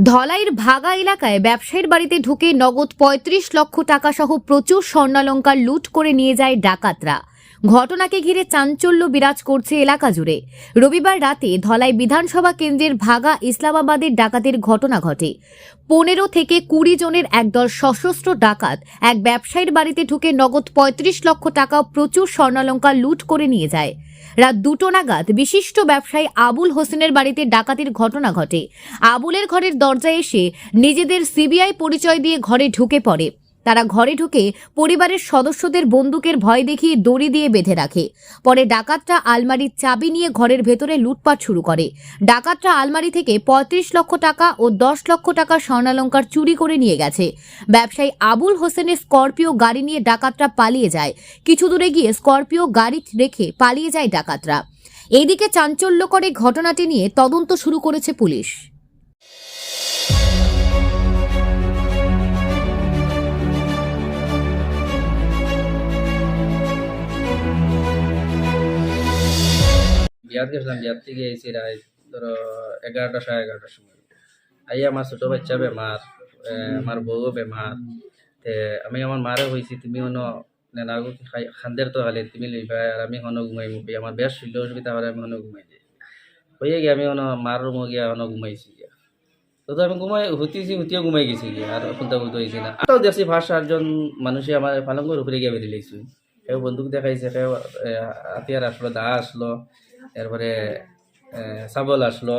ধলাইয়ের ভাগা এলাকায় ব্যবসায়ীর বাড়িতে ঢুকে নগদ পঁয়ত্রিশ লক্ষ টাকা সহ প্রচুর স্বর্ণালঙ্কার লুট করে নিয়ে যায় ডাকাতরা। ঘটনাকে ঘিরে চাঞ্চল্য বিরাজ করছে এলাকা জুড়ে। রবিবার রাতে ধলাই বিধানসভা কেন্দ্রের ভাগা ইসলামাবাদের ডাকাতের ঘটনা ঘটে। পনেরো থেকে কুড়ি জনের একদল সশস্ত্র ডাকাত এক ব্যবসায়ীর বাড়িতে ঢুকে নগদ পঁয়ত্রিশ লক্ষ টাকা প্রচুর স্বর্ণালঙ্কার লুট করে নিয়ে যায়। রাত দুটো নাগাদ বিশিষ্ট ব্যবসায়ী আবুল হোসেনের বাড়িতে ডাকাতির ঘটনা ঘটে। আবুলের ঘরের দরজায় এসে নিজেদের সিবিআই পরিচয় দিয়ে ঘরে ঢুকে পড়ে। তারা ঘরে ঢুকে পরিবারের সদস্যদের বন্দুকের ভয় দেখিয়ে দড়ি দিয়ে বেঁধে রাখে। পরে ডাকাতরা আলমারির চাবি নিয়ে ঘরের ভেতরে লুটপাট শুরু করে। ডাকাতরা আলমারি থেকে পঁয়ত্রিশ লক্ষ টাকা ও দশ লক্ষ টাকা স্বর্ণালঙ্কার চুরি করে নিয়ে গেছে। ব্যবসায়ী আবুল হোসেনের স্করপিও গাড়ি নিয়ে ডাকাতরা পালিয়ে যায়। কিছু দূরে গিয়ে স্করপিও গাড়ি রেখে পালিয়ে যায় ডাকাতরা। এদিকে চাঞ্চল্যকর ঘটনাটি নিয়ে তদন্ত শুরু করেছে পুলিশ। বিয়াত গেছিলাম বিয়াত থেকে এসে রায় ধরো এগারোটা সাড়ে এগারোটার সময়। আইয়া আমার ছোট বাচ্চা বেমার আমার বউও বেমার। তে আমি আমার মারে হয়েছি তুমি অন্য নেনাগো খান্দের তো হালে তুমি লইবা আর আমি হন ঘুমাই মুখি আমার বেশ শরীর অসুবিধা হলে আমি হন ঘুমাই যাই হয়ে গিয়ে আমি হন মার রুমো গিয়া হন ঘুমাইছি গিয়া। তো আমি ঘুমাই, হুতিছি, হুতিও ঘুমাই গেছি গিয়া, আর খুলতে খুলতে হয়েছি না। তো দেখছি ফার্স্ট চারজন মানুষে আমার পালঙ্গর উপরে গিয়ে বেরিয়ে লাইছি কেউ বন্দুক দেখাইছে, কেউ হাতিয়ার আসলো দা আসলো। এরপরে সাবল আসলো।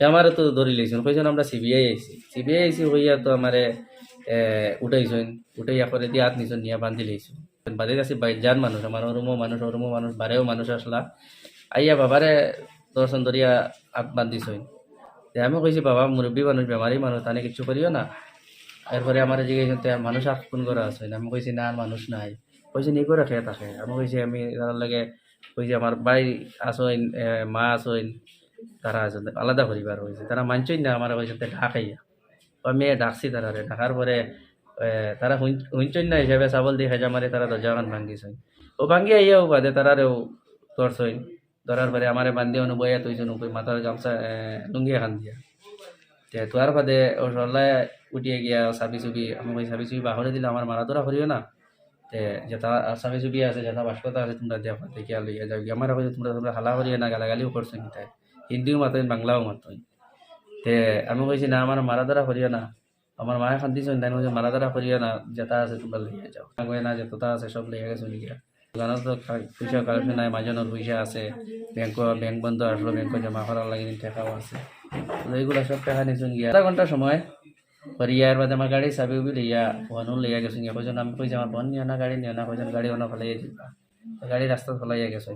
আমারে তো ধরি লইছেন? কইছেন আমরা সিবিআই আইছি। সিবিআই আইছি হইয়া তো আমারে উঠাইছেন। উঠাইয়া করে দিয়ে হাত নিছেন, নিয়ে বান্ধি লইছেন। বাদে আছি বাইজান মানুষ, আমার ওরমো মানুষ ওরমো মানুষ, বারেও মানুষ আসলা। আইয়া বাবারে দর্শন ধরিয়া হাত বান্ধিছেন। আমি কইছি, বাবা, মুরব্বী মানুষ বেমারি মানুষ, তানে কিছু করিও না। এরপরে আমার জিজ্ঞাসা মানুষ আর কোন করে আছে আমি কইছি, না, মানুষ নাই। কইছি, নি করে খেয়ে থাকে। আমি কইছি, আমি তার লাগে কইছি আমার ভাই আসইন মা আসইন তারা আছে আলাদা পরিবার হয়েছে তারা মানছই না আমার হয়েছে ঢাকাইয়া তো আমি ডাকছি তারা ঢাকার পরে তারা হুঁচই না হিসাবে চাবল দিয়ে হেজা মারি, তারা দরজাখান ভাঙ্গিছই। ও ভাঙ্গি আইয়াও বাদে তারারেও ধরছই। ধরার পরে আমারে বান্ধি অনু বইয়া তুইছন উপরে, মাথার গামছা লুঙ্গি এখান দিয়া। তে তোয়ার বাদে ও সরলায় উঠিয়ে গিয়া চাবি চুবি আমি কই চাবি চুবি বাহরে দিলে আমার মারা ধরা করিও না। তে যেটা চাবি চুবি আছে যেটা বাস্কতা আছে, তোমরা দিয়া দেখিয়া লইয়া যাও। আমার কইছে তোমরা তোমরা হালা করিয়া না গালাগালিও করছ নিতাই হিন্দিও মাতইন, বাংলাও মাতইন। তে আমি কইছি না আমার মারা ধরা করিও না। আমার মায়ে খান্দিছেন তাই কইছে মারা ধরা করিও না যেটা আছে, তোমরা লইয়া যাও। কই না যতটা আছে সব লইয়া গেছো নিকিয়া দোকানত তো পয়সা কালেকশন নাই মাজনের পয়সা আছে। ব্যাংক ব্যাংক বন্ধ আসলো ব্যাংক জমা করার লাগে টাকাও আছে। এইগুলা সব টাকা নিছুন গিয়া। আধা ঘণ্টা সময়। করিয়ার বাদে আমার গাড়ি চাবি উবি লইয়া ফোনও লইয়া গেছো গিয়া কইজন আমি কইছি আমার বোন নিও না গাড়ি নিও না কইজন গাড়ি অনা ফেলাইয়া গাড়ি রাস্তা ফেলাইয়া গেছো